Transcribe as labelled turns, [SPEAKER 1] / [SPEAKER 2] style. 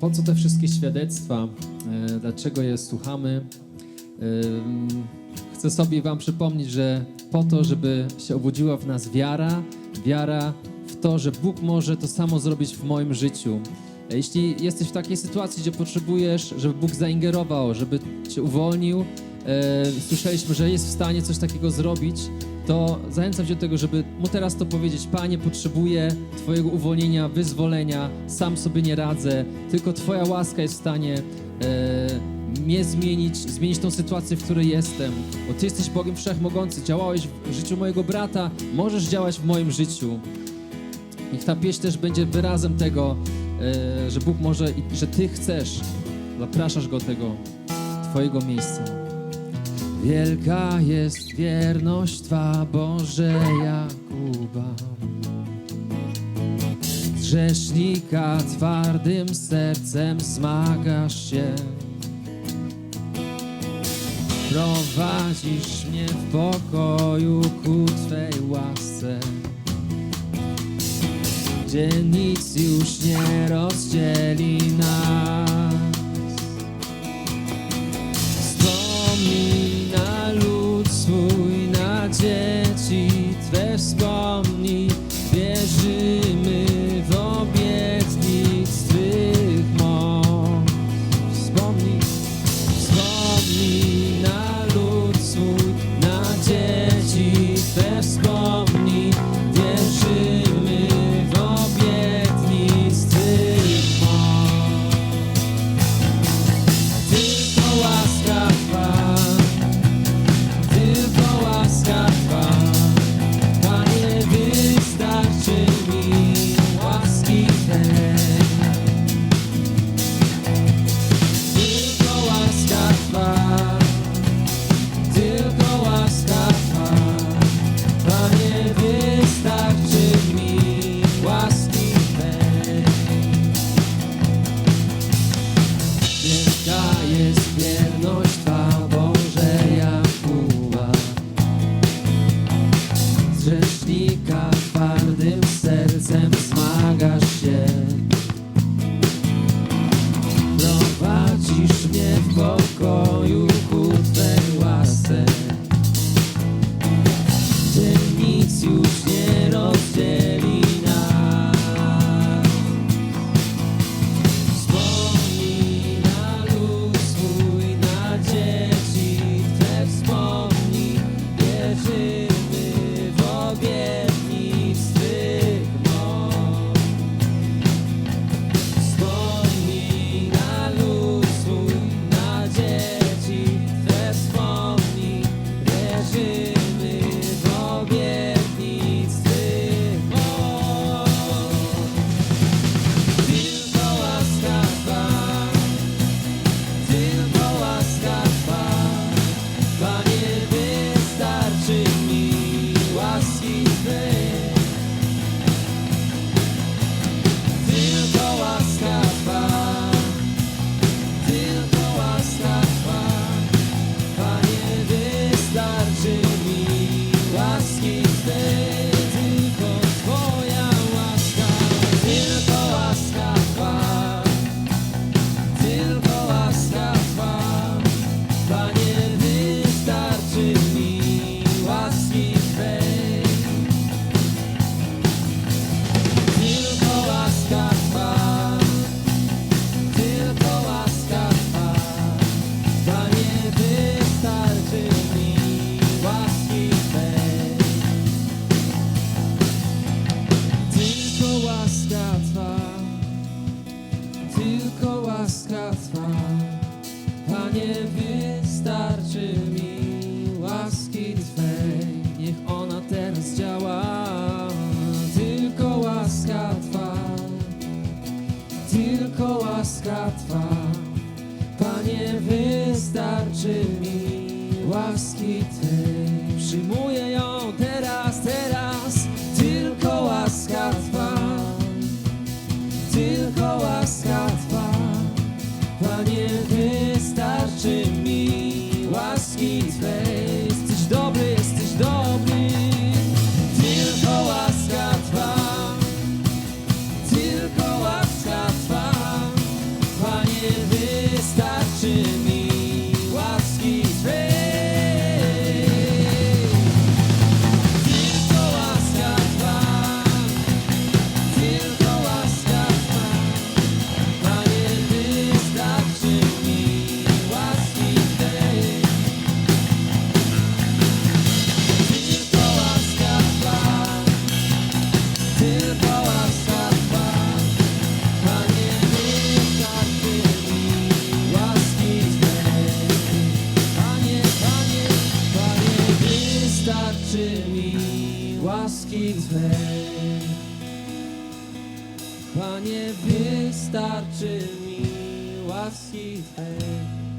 [SPEAKER 1] Po co te wszystkie świadectwa? E, Dlaczego je słuchamy? Chcę sobie Wam przypomnieć, że po to, żeby się obudziła w nas wiara, wiara w to, że Bóg może to samo zrobić w moim życiu. E, Jeśli jesteś w takiej sytuacji, gdzie potrzebujesz, żeby Bóg zaingerował, żeby Cię uwolnił, e, słyszeliśmy, że jest w stanie coś takiego zrobić, to zachęcam Cię do tego, żeby Mu teraz to powiedzieć. Panie, potrzebuję Twojego uwolnienia, wyzwolenia, sam sobie nie radzę, tylko Twoja łaska jest w stanie e, mnie zmienić, zmienić tą sytuację, w której jestem. Bo Ty jesteś Bogiem Wszechmogący, działałeś w życiu mojego brata, możesz działać w moim życiu. Niech ta pieśń też będzie wyrazem tego, e, że Bóg może że Ty chcesz, zapraszasz Go do tego Twojego miejsca. Wielka jest wierność Twa, Boże Jakuba. Z grzesznika twardym sercem zmagasz się. Prowadzisz mnie w pokoju ku Twej łasce, gdzie nic już nie rozdzieli nas. Grzesznika twardym sercem zmagasz się. Prowadzisz mnie w pokoju łaska Twa, Panie, wystarczy mi łaski Twej. Niech ona teraz działa. Tylko łaska Twa, tylko łaska Twa, Panie, wystarczy mi łaski Twej. Przyjmuję łaski Twej. Wystarczy mi łaski Twej. Panie, wystarczy mi łaski Twej.